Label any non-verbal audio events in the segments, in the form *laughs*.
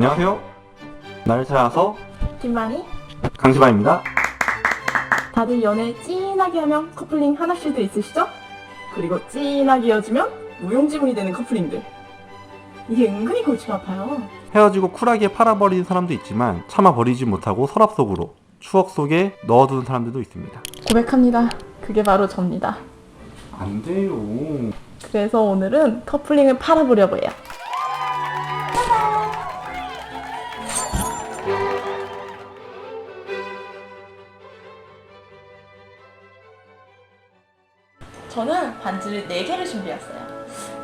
안녕하세요. 나를 찾아서 김만희 강시바입니다. 다들 연애 찐하게 하면 커플링 하나씩도 있으시죠? 그리고 찐하게 이어지면 무용지물이 되는 커플링들 이게 은근히 골치가 아파요 헤어지고 쿨하게 팔아버리는 사람도 있지만 참아버리지 못하고 서랍 속으로 추억 속에 넣어두는 사람들도 있습니다. 고백합니다 그게 바로 접니다 안 돼요. 그래서 오늘은 커플링을 팔아보려고 해요 저는 반지를 4개를 준비했어요.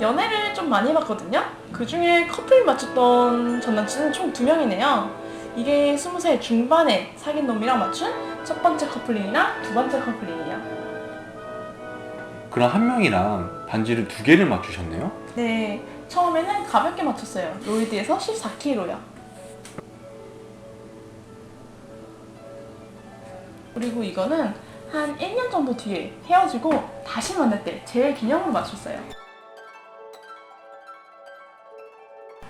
연애를 좀 많이 해봤거든요? 그 중에 커플 맞췄던 전 남친은 총 2명이네요. 이게 20살 중반에 사귄 놈이랑 맞춘 첫 번째 커플링이랑 두 번째 커플링이에요. 그럼 한 명이랑 반지를 두 개를 맞추셨네요? 네, 처음에는 가볍게 맞췄어요. 로이드에서 14kg요. 그리고 이거는 한 1년 정도 뒤에 헤어지고 다시 만날 때 제일 기념으로 맞췄어요.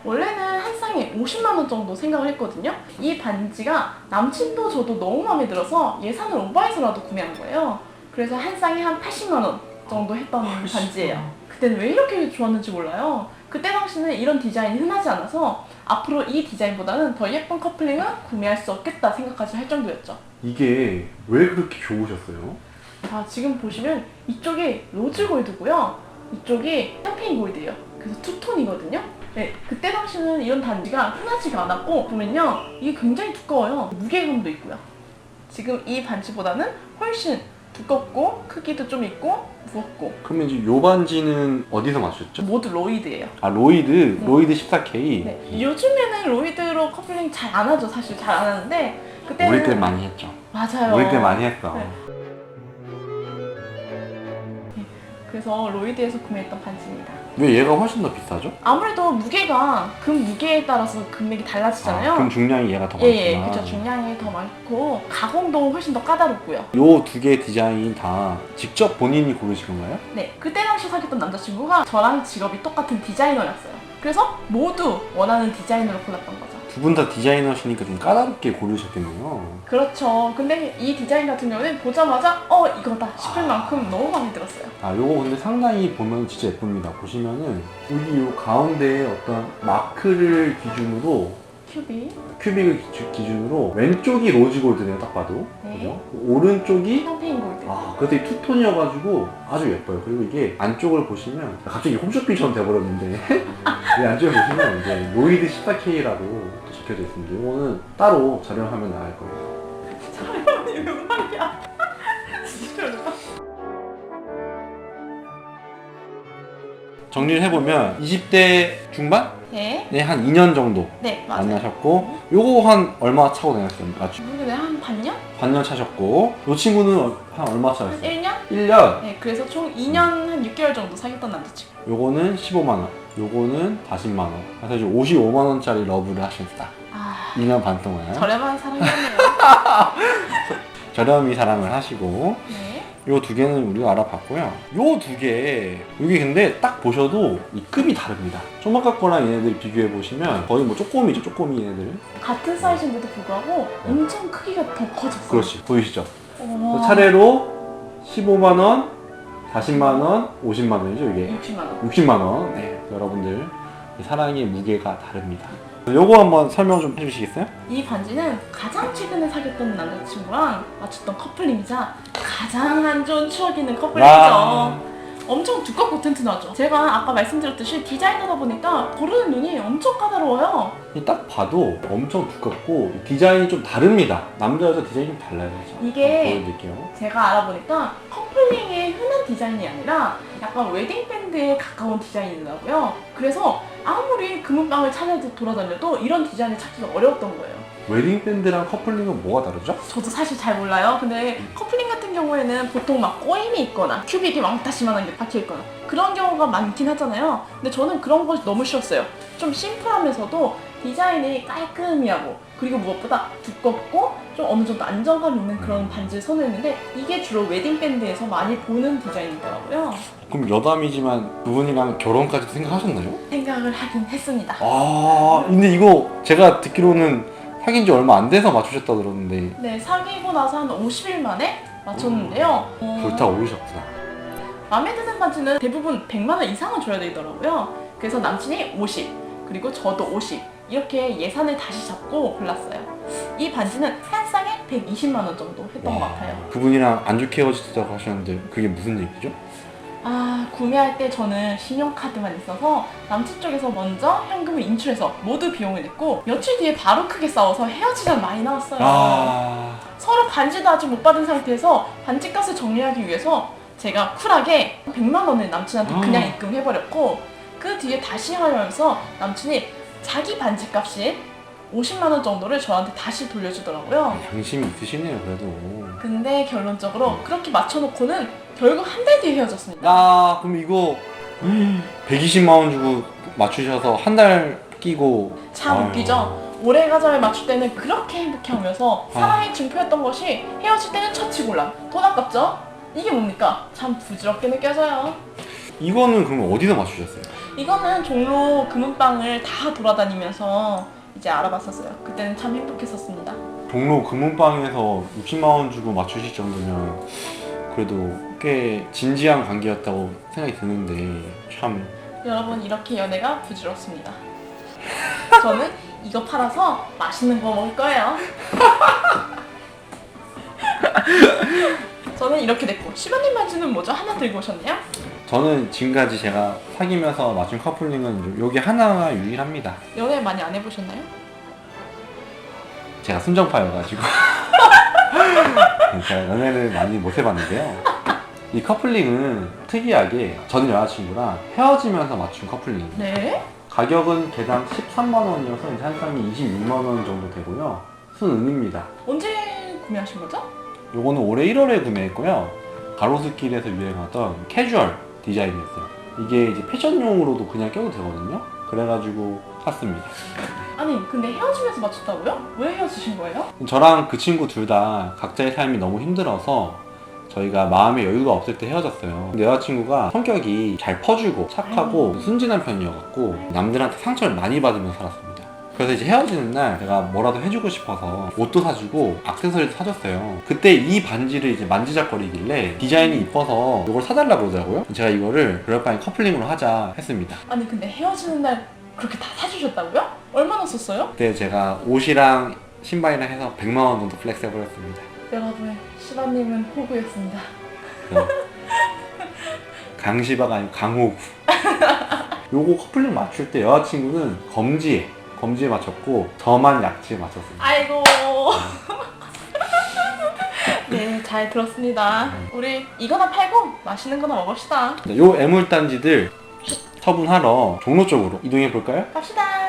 원래는 한 쌍에 50만 원 정도 생각을 했거든요. 이 반지가 남친도 저도 너무 마음에 들어서 예산을 오버해서라도 구매한 거예요. 그래서 한 쌍에 한 80만 원 정도 했던 반지예요. 그때는 왜 이렇게 좋았는지 몰라요. 그때 당시는 이런 디자인이 흔하지 않아서 앞으로 이 디자인보다는 더 예쁜 커플링은 구매할 수 없겠다 생각까지 할 정도였죠. 이게 왜 그렇게 좋으셨어요? 자, 지금 보시면 이쪽이 로즈 골드고요. 이쪽이 샴페인 골드예요. 그래서 투톤이거든요. 네, 그때 당시는 이런 단지가 흔하지가 않았고 보면요. 이게 굉장히 두꺼워요. 무게감도 있고요. 지금 이 반지보다는 훨씬 두껍고 크기도 좀 있고 무겁고 그러면 이제 요 반지는 어디서 맞추셨죠? 모두 로이드예요. 아 로이드, 로이드 14K. 네, 요즘에는 로이드로 커플링 잘 안 하죠. 사실 잘 안 하는데 그때는 우리 때 많이 했죠. 맞아요. 우리 때 많이 했어. 네. 그래서 로이드에서 구매했던 반지입니다. 왜 얘가 훨씬 더 비싸죠? 아무래도 무게가 금 무게에 따라서 금액이 달라지잖아요. 아, 그럼 중량이 얘가 더 예, 많구나. 예, 그렇죠. 중량이 더 많고 가공도 훨씬 더 까다롭고요. 요 두 개의 디자인 다 직접 본인이 고르신 건가요? 네, 그때 당시 사귀었던 남자친구가 저랑 직업이 똑같은 디자이너였어요. 그래서 모두 원하는 디자이너를 골랐던 거죠. 두 분 다 디자이너시니까 좀 까다롭게 고르셨겠네요. 그렇죠. 근데 이 디자인 같은 경우는 보자마자 어 이거다 싶을 아. 만큼 너무 마음에 들었어요. 아, 요거 근데 상당히 보면 진짜 예쁩니다. 보시면은 여기 요 가운데에 어떤 마크를 기준으로 큐비, 큐빅을 기주- 기준으로 왼쪽이 로즈 골드네요, 딱 봐도. 네. 그죠? 오른쪽이 샴페인 골드. 아, 이 투톤이어가지고 아주 예뻐요. 그리고 이게 안쪽을 보시면 갑자기 홈쇼핑처럼 돼버렸는데 *laughs* 이 안쪽에 보시면 이제 로이드 14K라고 적혀져 있습니다. 이거는 따로 촬영하면 나갈 거예요. 사람이 왜 말이야? 진짜. 정리를 해보면 20대 중반에 네, 한 2년 정도 네 맞아요. 만나셨고 요거 한 얼마 차고 다녔어요? 맞죠? 모르겠네 한 반년? 반년 차셨고 요 친구는 한 얼마 한 차였어요? 1년? 1년 네, 그래서 총 2년 한 6개월 정도 사귀었던 남자친구. 요거는 15만 원 요거는 40만원. 그래서 이제 55만 원짜리 러브를 하셨다. 아, 2년 반 동안. 저렴한 사랑이네요. *laughs* 저렴이 사랑을 하시고. 네. 요 두 개는 우리가 알아봤고요. 요 두 개. 여기 근데 딱 보셔도 이 급이 다릅니다. 조막각 거랑 얘네들 비교해 보시면 거의 뭐 쪼꼬미죠 쪼꼬미 얘네들. 같은 사이즈인데도 불구하고 엄청 크기가 더 커졌어요. 그렇지. 보이시죠? 어, 차례로 15만 원 40만 원 50만 원이죠 이게? 60만 원. 60만 원. 네 여러분들 이 사랑의 무게가 다릅니다 요거 한번 설명 좀 해주시겠어요? 이 반지는 가장 최근에 사귀었던 남자친구랑 맞췄던 커플링이자 가장 안 좋은 추억 있는 커플링이죠. 와. 엄청 두껍고 튼튼하죠. 제가 아까 말씀드렸듯이 디자이너다 보니까 고르는 눈이 엄청 까다로워요. 이딱 봐도 엄청 두껍고 디자인이 좀 다릅니다 남자 여자 디자인이 좀 달라요 자, 이게- 보여드릴게요 제가 알아보니까 커플링의 흔한 디자인이 아니라 약간 웨딩 밴드에 가까운 디자인이더라고요. 그래서 아무리 금은방을 찾아 돌아다녀도 이런 디자인을 찾기가 어려웠던 거예요. 웨딩 밴드랑 커플링은 뭐가 다르죠? 저도 사실 잘 몰라요. 근데 커플링 같은 경우에는 보통 막 꼬임이 있거나 큐빅이 왕따시만한 게 박혀 있거나 그런 경우가 많긴 하잖아요. 근데 저는 그런 것이 너무 싫었어요. 좀 심플하면서도 디자인이 깔끔히 하고 그리고 무엇보다 두껍고 좀 어느 정도 안정감 있는 그런 반지를 선호했는데 이게 주로 웨딩밴드에서 많이 보는 디자인이더라고요. 그럼 여담이지만 두 분이랑 결혼까지 생각하셨나요? 생각을 하긴 했습니다. 아 근데 이거 제가 듣기로는 사귄 지 얼마 안 돼서 맞추셨다 들었는데 네, 사귀고 나서 한 50일 만에 맞췄는데요. 어, 불타 오르셨구나 마음에 드는 반지는 대부분 100만 원 이상은 줘야 되더라고요. 그래서 남친이 50, 그리고 저도 50 이렇게 예산을 다시 잡고 골랐어요. 이 반지는 한 쌍에 120만 원 정도 했던 것 같아요. 그분이랑 안 좋게 헤어지셨다고 하셨는데 그게 무슨 얘기죠? 아, 구매할 때 저는 신용카드만 있어서 남친 쪽에서 먼저 현금을 인출해서 모두 비용을 냈고 며칠 뒤에 바로 크게 싸워서 헤어지자는 많이 나왔어요. 아 서로 반지도 아직 못 받은 상태에서 반지값을 정리하기 위해서 제가 쿨하게 100만 원을 남친한테 아. 그냥 입금해버렸고 그 뒤에 다시 하려면서 남친이 자기 반지값인 50만 원 정도를 저한테 다시 돌려주더라고요. 양심이 있으시네요 그래도 근데 결론적으로 그렇게 맞춰놓고는 결국 한 달 뒤에 헤어졌습니다. 아 그럼 이거 120만 원 주고 맞추셔서 한 달 끼고 참 아유. 웃기죠? 올해 가자를 맞출 때는 그렇게 행복해하면서 아. 사랑의 증표였던 것이 헤어질 때는 처치 곤란. 돈 아깝죠? 이게 뭡니까? 참 부질없게 느껴져요. 이거는 그럼 어디서 맞추셨어요? 이거는 종로 금은방을 다 돌아다니면서 이제 알아봤었어요. 그때는 참 행복했었습니다. 종로 금은방에서 60만 원 주고 맞추실 정도면 그래도 꽤 진지한 관계였다고 생각이 드는데 참 여러분 이렇게 연애가 부질없습니다. 저는 이거 팔아서 맛있는 거 먹을 거예요. *laughs* 저는 이렇게 됐고 시바님 반지는 뭐죠? 하나 들고 오셨네요? 저는 지금까지 제가 사귀면서 맞춘 커플링은 여기 하나가 유일합니다. 연애 많이 안 해보셨나요? 제가 순정파여가지고 *laughs* 제가 연애를 많이 못 해봤는데요. 이 커플링은 특이하게 전 여자친구랑 헤어지면서 맞춘 커플링이에요. 네. 가격은 개당 13만 원이어서 이제 한 쌍이 26만 원 정도 되고요. 순은입니다. 언제 구매하신 거죠? 요거는 올해 1월에 구매했고요. 가로수길에서 유행하던 캐주얼 디자인이었어요. 이게 이제 패션용으로도 그냥 껴도 되거든요. 그래가지고 샀습니다. 아니 근데 헤어지면서 맞췄다고요? 왜 헤어지신 거예요? 저랑 그 친구 둘 다 각자의 삶이 너무 힘들어서 저희가 마음의 여유가 없을 때 헤어졌어요. 근데 여자친구가 성격이 잘 퍼주고 착하고 순진한 편이어갖고 남들한테 상처를 많이 받으면서 살았습니다. 그래서 이제 헤어지는 날 제가 뭐라도 해주고 싶어서 옷도 사주고 액세서리도 사줬어요. 그때 이 반지를 이제 만지작거리길래 디자인이 이뻐서 이걸 사달라고 그러더라고요. 제가 이거를 그럴 바엔 커플링으로 하자 했습니다. 아니 근데 헤어지는 날 그렇게 다 사주셨다고요? 얼마나 썼어요? 그때 제가 옷이랑 신발이랑 해서 100만 원 정도 플렉스 해버렸습니다. 여러분 시바님은 호구였습니다. 어. 강시바가 아니고 강호구. *laughs* 요거 커플링 맞출 때 여자친구는 검지에 검지에 맞췄고 저만 약지에 맞췄습니다. 아이고. 네, 잘 들었습니다. 우리 이거나 팔고 맛있는 거나 먹읍시다. 요 애물단지들 처분하러 종로 쪽으로 이동해 볼까요? 갑시다.